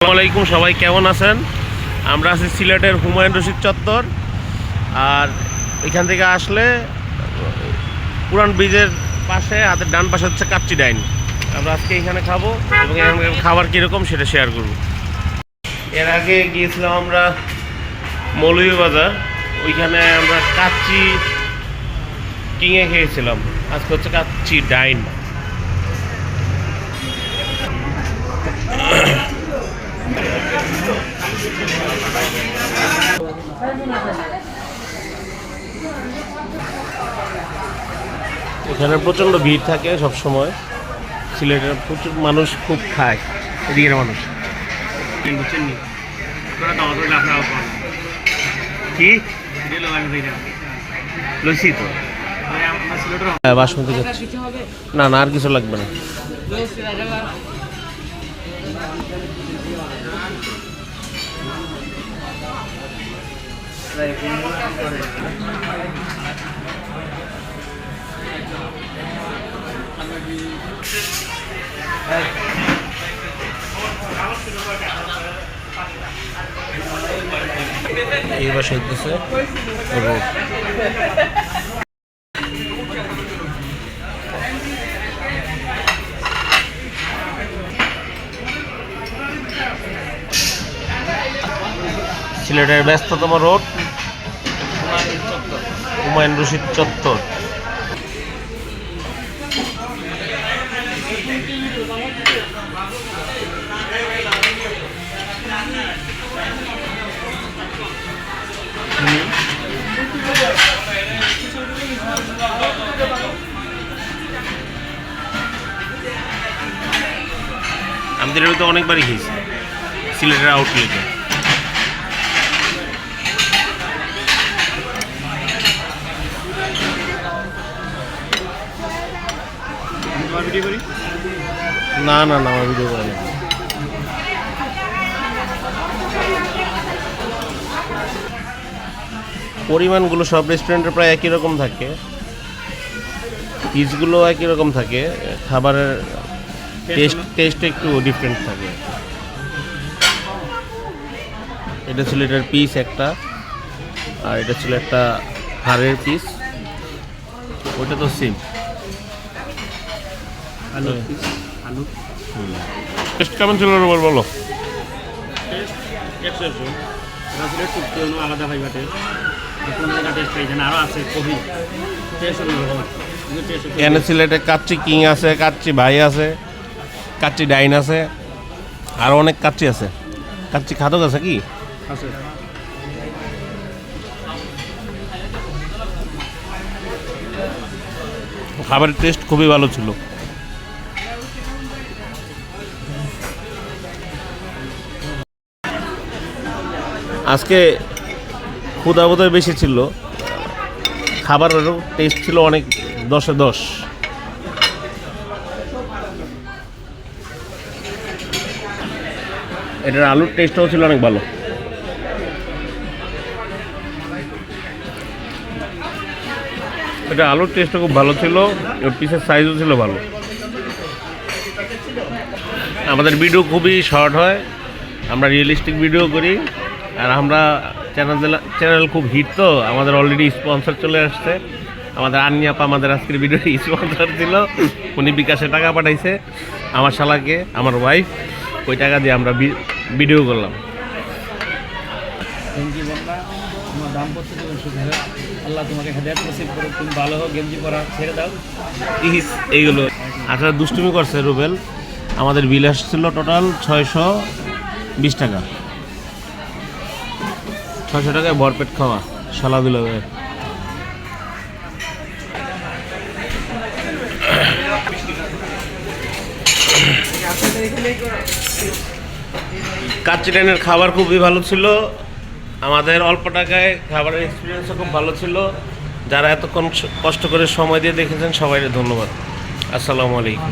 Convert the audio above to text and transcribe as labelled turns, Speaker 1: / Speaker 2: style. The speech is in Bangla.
Speaker 1: আলাইকুম, সবাই কেমন আছেন? আমরা আছি সিলেটের হুমায়ুন রশিদ চত্বর। আর এখান থেকে আসলে পুরান ব্রিজের পাশে, হাতের ডান পাশে হচ্ছে কাচ্চি ডাইন। আমরা আজকে এখানে খাব এবং এখানকার খাবার কীরকম সেটা শেয়ার করব। এর আগে গিয়েছিলাম আমরা মৌলভীবাজার ওইখানে আমরা কাচ্চি কিঙে খেয়েছিলাম। আজকে হচ্ছে কাচ্চি ডাইন। এখানে প্রচণ্ড ভিড় থাকে সব সময় সিলেটের প্রচুর মানুষ খুব খায় এদিকের মানুষ। কি? হ্যাঁ, বাসমতি না না আর কিছু লাগবে না। সিলেটের ব্যস্ততম রোড। হুমায়ুন রশিদ চত্বর। আমাদের তো অনেকবারই খেয়েছি সিলেটের আউটলেটে না না না, আমার ভিডিও করে পরিমাণগুলো সব রেস্টুরেন্টে প্রায় একই রকম থাকে। পিসগুলো একই রকম থাকে। খাবারের টেস্ট টেস্ট একটু ডিফারেন্ট থাকে। এটা ছিল এটার পিস একটা আর এটা ছিল একটা হাড়ের পিস ওটা তো সেম
Speaker 2: আলু পিস আলু।
Speaker 1: টেস্ট কেমন ছিল রোবর বলো?
Speaker 2: আলাদা হয় বাটে আরও আছে কফি টেস্ট
Speaker 1: এখানে সিলেটে কাচ্চি কিং আছে কাচ্চি ভাই আছে। কাচ্চি ডাইন আছে আরও অনেক কাচ্চি আছে। কাচ্চি খাদক আছে কি?
Speaker 2: আছে।
Speaker 1: খাবারের টেস্ট খুবই ভালো ছিল। আজকে ক্ষুদা বোধহয় বেশি ছিল। খাবারেরও টেস্ট ছিল অনেক দশে দশ। এটার আলুর টেস্টও ছিল অনেক ভালো। এটা আলুর টেস্টও খুব ভালো ছিল পিসের সাইজও ছিল ভালো। আমাদের ভিডিও খুবই শর্ট হয়, আমরা রিয়েলিস্টিক ভিডিও করি, আর আমরা চ্যানেল চ্যানেল খুব হিট তো, আমাদের অলরেডি স্পন্সর চলে আসছে। আমাদের আন্নিয়াপা আমাদের আজকের ভিডিও স্পন্সর ছিল, উনি বিকাশে টাকা পাঠাইছে, আমার শালাকে, আমার ওয়াইফ ওই টাকা দিয়ে আমরা ভিডিও করলাম।
Speaker 2: গেঞ্জি বন্ধা তোমার দাম আল্লাহ তোমাকে হেদায়ত নসিব করো তুমি ভালো হোক গেঞ্জি পরা ছেড়ে দাও।
Speaker 1: ইস এইগুলো। আচ্ছা দুষ্টুমি করছে রুবেল। আমাদের বিল আসছিল টোটাল ছয়শো বিশ টাকা। ছয়শো টাকায় ভরপেট খাওয়া সালা দিল কাচ্চিটানের খাবার খুবই ভালো ছিল। আমাদের অল্প টাকায় খাবারের এক্সপিরিয়েন্সও খুব ভালো ছিল। যারা এতক্ষণ কষ্ট করে সময় দিয়ে দেখেছেন, সবাইকে ধন্যবাদ। আসসালামু আলাইকুম।